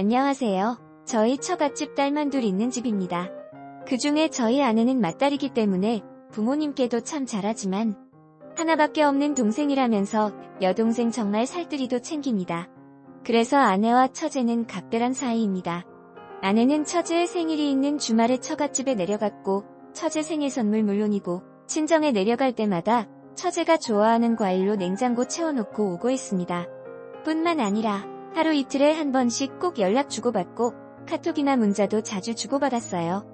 안녕하세요. 저희 처갓집 딸만 둘 있는 집입니다. 그 중에 저희 아내는 맏딸이기 때문에 부모님께도 참 잘하지만 하나밖에 없는 동생이라면서 여동생 정말 살뜰이도 챙깁니다. 그래서 아내와 처제는 각별한 사이입니다. 아내는 처제의 생일이 있는 주말에 처갓집에 내려갔고 처제 생일 선물 물론이고 친정에 내려갈 때마다 처제가 좋아하는 과일로 냉장고 채워놓고 오고 있습니다. 뿐만 아니라 하루 이틀에 한 번씩 꼭 연락 주고받고 카톡이나 문자도 자주 주고받았어요.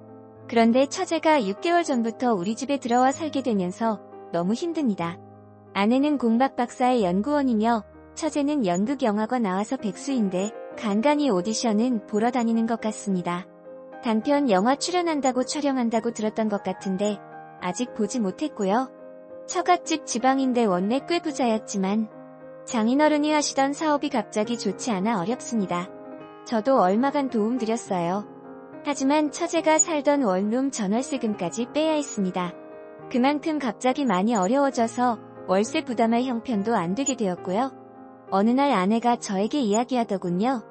그런데 처제가 6개월 전부터 우리 집에 들어와 살게 되면서 너무 힘듭니다. 아내는 공박 박사의 연구원이며 처제는 연극영화과 나와서 백수인데 간간히 오디션은 보러 다니는 것 같습니다. 단편 영화 출연한다고 촬영한다고 들었던 것 같은데 아직 보지 못했고요. 처갓집 지방인데 원래 꽤 부자였지만 장인어른이 하시던 사업이 갑자기 좋지 않아 어렵습니다. 저도 얼마간 도움 드렸어요. 하지만 처제가 살던 원룸 전월세금까지 빼야 했습니다. 그만큼 갑자기 많이 어려워져서 월세 부담할 형편도 안 되게 되었고요. 어느 날 아내가 저에게 이야기하더군요.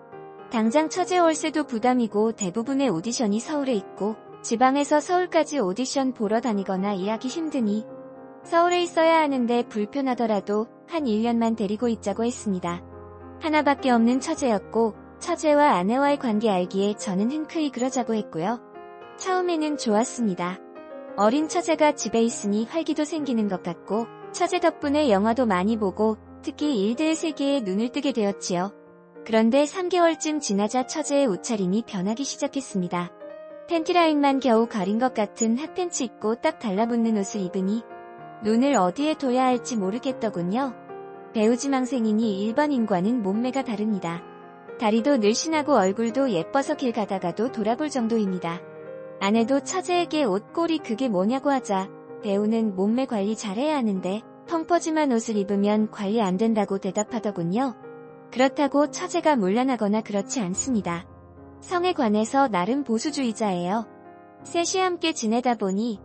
당장 처제 월세도 부담이고 대부분의 오디션이 서울에 있고 지방에서 서울까지 오디션 보러 다니거나 일하기 힘드니 서울에 있어야 하는데 불편하더라도 한 1년만 데리고 있자고 했습니다. 하나밖에 없는 처제였고 처제와 아내와의 관계 알기에 저는 흔쾌히 그러자고 했고요. 처음에는 좋았습니다. 어린 처제가 집에 있으니 활기도 생기는 것 같고 처제 덕분에 영화도 많이 보고 특히 일들 세계에 눈을 뜨게 되었지요. 그런데 3개월쯤 지나자 처제의 옷차림이 변하기 시작했습니다. 팬티라인만 겨우 가린 것 같은 핫팬츠 입고 딱 달라붙는 옷을 입으니 눈을 어디에 둬야 할지 모르겠더군요. 배우지망생이니 일반인과는 몸매가 다릅니다. 다리도 늘씬하고 얼굴도 예뻐서 길 가다가도 돌아볼 정도입니다. 아내도 처제에게 옷꼬리 그게 뭐냐고 하자 배우는 몸매 관리 잘해야 하는데 펑퍼짐한 옷을 입으면 관리 안 된다고 대답하더군요. 그렇다고 처제가 물란하거나 그렇지 않습니다. 성에 관해서 나름 보수주의자예요. 셋이 함께 지내다 보니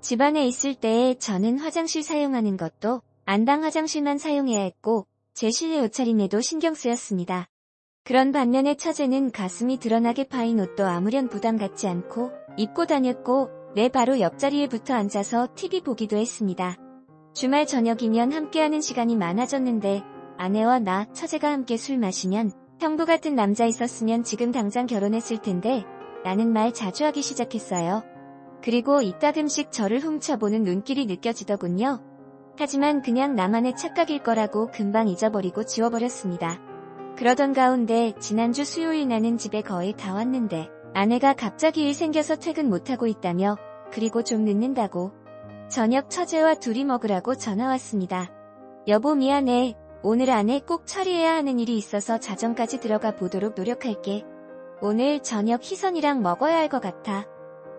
집안에 있을 때에 저는 화장실 사용하는 것도 안방 화장실만 사용해야 했고 제 실내 옷차림에도 신경 쓰였습니다. 그런 반면에 처제는 가슴이 드러나게 파인 옷도 아무런 부담 갖지 않고 입고 다녔고 내 바로 옆자리에 붙어 앉아서 TV 보기도 했습니다. 주말 저녁이면 함께하는 시간이 많아졌는데 아내와 나, 처제가 함께 술 마시면 형부 같은 남자 있었으면 지금 당장 결혼했을 텐데 라는 말 자주 하기 시작했어요. 그리고 이따금씩 저를 훔쳐보는 눈길이 느껴지더군요. 하지만 그냥 나만의 착각일 거라고 금방 잊어버리고 지워버렸습니다. 그러던 가운데 지난주 수요일 나는 집에 거의 다 왔는데 아내가 갑자기 일 생겨서 퇴근 못하고 있다며 그리고 좀 늦는다고 저녁 처제와 둘이 먹으라고 전화 왔습니다. 여보 미안해. 오늘 안에 꼭 처리해야 하는 일이 있어서 자정까지 들어가 보도록 노력할게. 오늘 저녁 희선이랑 먹어야 할 것 같아.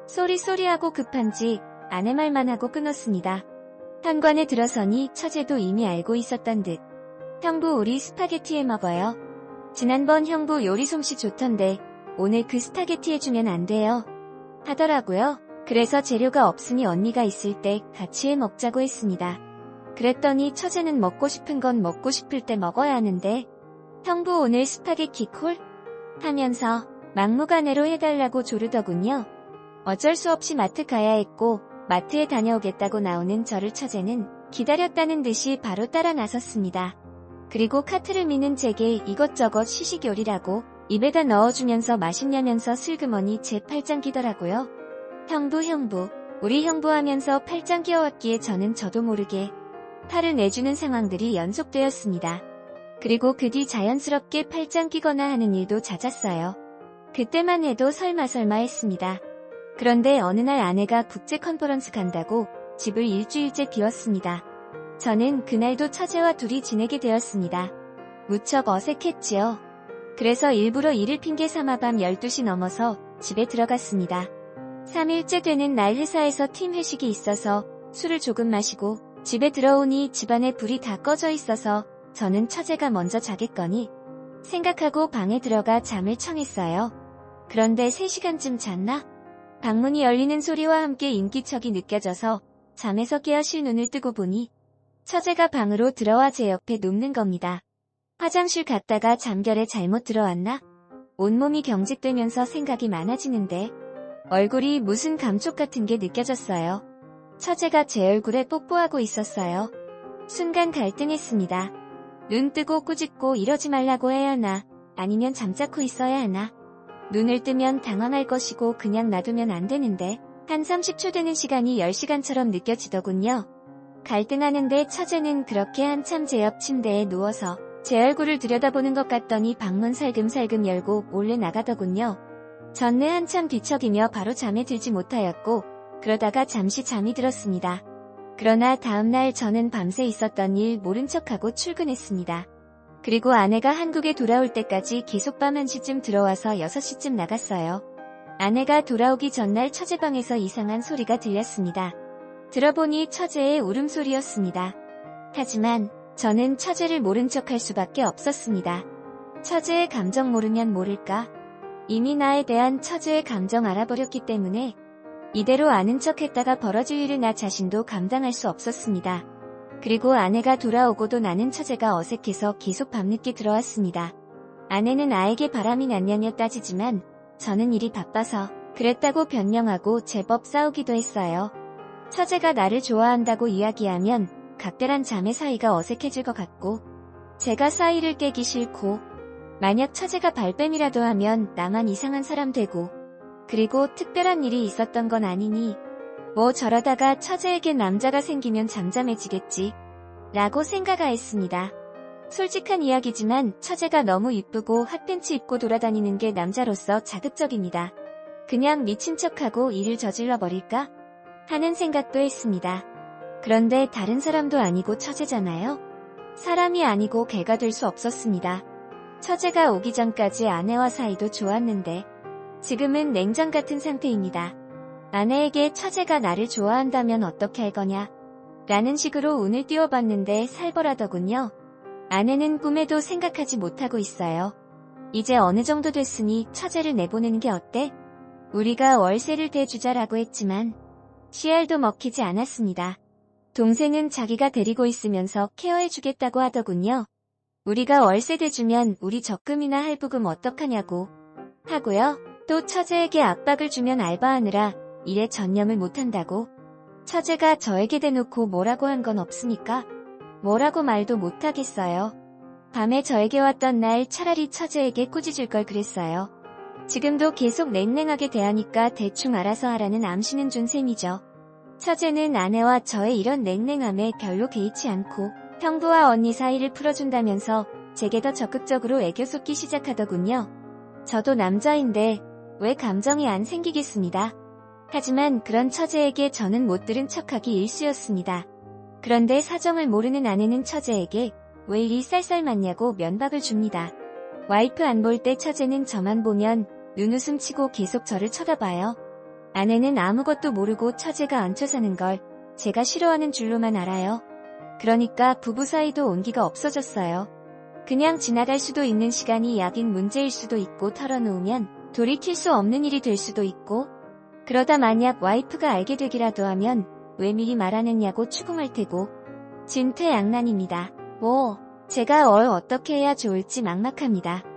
쏘리 쏘리하고 급한지 아내 말만 하고 끊었습니다. 현관에 들어서니 처제도 이미 알고 있었던 듯. 형부 우리 스파게티 해 먹어요. 지난번 형부 요리 솜씨 좋던데 오늘 그 스파게티 해주면 안 돼요. 하더라고요. 그래서 재료가 없으니 언니가 있을 때 같이 해 먹자고 했습니다. 그랬더니 처제는 먹고 싶은 건 먹고 싶을 때 먹어야 하는데 형부 오늘 스파게티 콜? 하면서 막무가내로 해달라고 조르더군요. 어쩔 수 없이 마트 가야 했고 마트에 다녀오겠다고 나오는 저를 처제는 기다렸다는 듯이 바로 따라 나섰습니다. 그리고 카트를 미는 제게 이것저것 시식 요리라고 입에다 넣어주면서 맛있냐면서 슬그머니 제 팔짱 끼더라고요. 형부 형부 우리 형부 하면서 팔짱 끼워왔기에 저는 저도 모르게 팔을 내주는 상황들이 연속되었습니다. 그리고 그 뒤 자연스럽게 팔짱 끼거나 하는 일도 잦았어요. 그때만 해도 설마 설마 했습니다. 그런데 어느 날 아내가 국제 컨퍼런스 간다고 집을 일주일째 비웠습니다. 저는 그날도 처제와 둘이 지내게 되었습니다. 무척 어색했지요. 그래서 일부러 일을 핑계 삼아 밤 12시 넘어서 집에 들어갔습니다. 3일째 되는 날 회사에서 팀 회식이 있어서 술을 조금 마시고 집에 들어오니 집안에 불이 다 꺼져 있어서 저는 처제가 먼저 자겠거니 생각하고 방에 들어가 잠을 청했어요. 그런데 3시간쯤 잤나? 방문이 열리는 소리와 함께 인기척이 느껴져서 잠에서 깨어 실 눈을 뜨고 보니 처제가 방으로 들어와 제 옆에 눕는 겁니다. 화장실 갔다가 잠결에 잘못 들어왔나? 온몸이 경직되면서 생각이 많아지는데 얼굴이 무슨 감쪽 같은 게 느껴졌어요. 처제가 제 얼굴에 뽀뽀하고 있었어요. 순간 갈등했습니다. 눈 뜨고 꾸짖고 이러지 말라고 해야 하나 아니면 잠자코 있어야 하나 눈을 뜨면 당황할 것이고 그냥 놔두면 안 되는데 한 30초 되는 시간이 10시간처럼 느껴지더군요. 갈등하는데 처제는 그렇게 한참 제 옆 침대에 누워서 제 얼굴을 들여다보는 것 같더니 방문 살금살금 열고 몰래 나가더군요. 전내 한참 뒤척이며 바로 잠에 들지 못하였고 그러다가 잠시 잠이 들었습니다. 그러나 다음날 저는 밤새 있었던 일 모른 척하고 출근했습니다. 그리고 아내가 한국에 돌아올 때까지 계속 밤 1시쯤 들어와서 6시쯤 나갔어요. 아내가 돌아오기 전날 처제방에서 이상한 소리가 들렸습니다. 들어보니 처제의 울음소리였습니다. 하지만 저는 처제를 모른 척할 수밖에 없었습니다. 처제의 감정 모르면 모를까? 이미 나에 대한 처제의 감정 알아버렸기 때문에 이대로 아는 척 했다가 벌어질 일을 나 자신도 감당할 수 없었습니다. 그리고 아내가 돌아오고도 나는 처제가 어색해서 계속 밤늦게 들어왔습니다. 아내는 아에게 바람이 났냐며 따지지만 저는 일이 바빠서 그랬다고 변명하고 제법 싸우기도 했어요. 처제가 나를 좋아한다고 이야기하면 각별한 자매 사이가 어색해질 것 같고 제가 사이를 깨기 싫고 만약 처제가 발뺌이라도 하면 나만 이상한 사람 되고 그리고 특별한 일이 있었던 건 아니니 뭐 저러다가 처제에게 남자가 생기면 잠잠해지겠지 라고 생각하였습니다. 솔직한 이야기지만 처제가 너무 이쁘고 핫팬츠 입고 돌아다니는 게 남자로서 자극적입니다. 그냥 미친 척하고 일을 저질러 버릴까? 하는 생각도 했습니다. 그런데 다른 사람도 아니고 처제잖아요? 사람이 아니고 개가 될 수 없었습니다. 처제가 오기 전까지 아내와 사이도 좋았는데 지금은 냉전 같은 상태입니다. 아내에게 처제가 나를 좋아한다면 어떻게 할 거냐? 라는 식으로 운을 띄워봤는데 살벌하더군요. 아내는 꿈에도 생각하지 못하고 있어요. 이제 어느 정도 됐으니 처제를 내보내는 게 어때? 우리가 월세를 대주자라고 했지만 씨알도 먹히지 않았습니다. 동생은 자기가 데리고 있으면서 케어해주겠다고 하더군요. 우리가 월세 대주면 우리 적금이나 할부금 어떡하냐고 하고요. 또 처제에게 압박을 주면 알바하느라 일에 전념을 못한다고. 처제가 저에게 대놓고 뭐라고 한 건 없으니까 뭐라고 말도 못하겠어요. 밤에 저에게 왔던 날 차라리 처제에게 꾸짖을 걸 그랬어요. 지금도 계속 냉랭하게 대하니까 대충 알아서 하라는 암시는 준 셈이죠. 처제는 아내와 저의 이런 냉랭함에 별로 개의치 않고 형부와 언니 사이를 풀어준다면서 제게 더 적극적으로 애교 쏟기 시작하더군요. 저도 남자인데 왜 감정이 안 생기겠습니다. 하지만 그런 처제에게 저는 못 들은 척하기 일쑤였습니다. 그런데 사정을 모르는 아내는 처제에게 왜 이리 쌀쌀맞냐고 면박을 줍니다. 와이프 안 볼 때 처제는 저만 보면 눈웃음 치고 계속 저를 쳐다봐요. 아내는 아무것도 모르고 처제가 얹혀 사는 걸 제가 싫어하는 줄로만 알아요. 그러니까 부부 사이도 온기가 없어졌어요. 그냥 지나갈 수도 있는 시간이 약인 문제일 수도 있고 털어놓으면 돌이킬 수 없는 일이 될 수도 있고 그러다 만약 와이프가 알게 되기라도 하면 왜 미리 말안 했냐고 추궁할 테고 진퇴양난입니다. 뭐 제가 뭘 어떻게 해야 좋을지 막막합니다.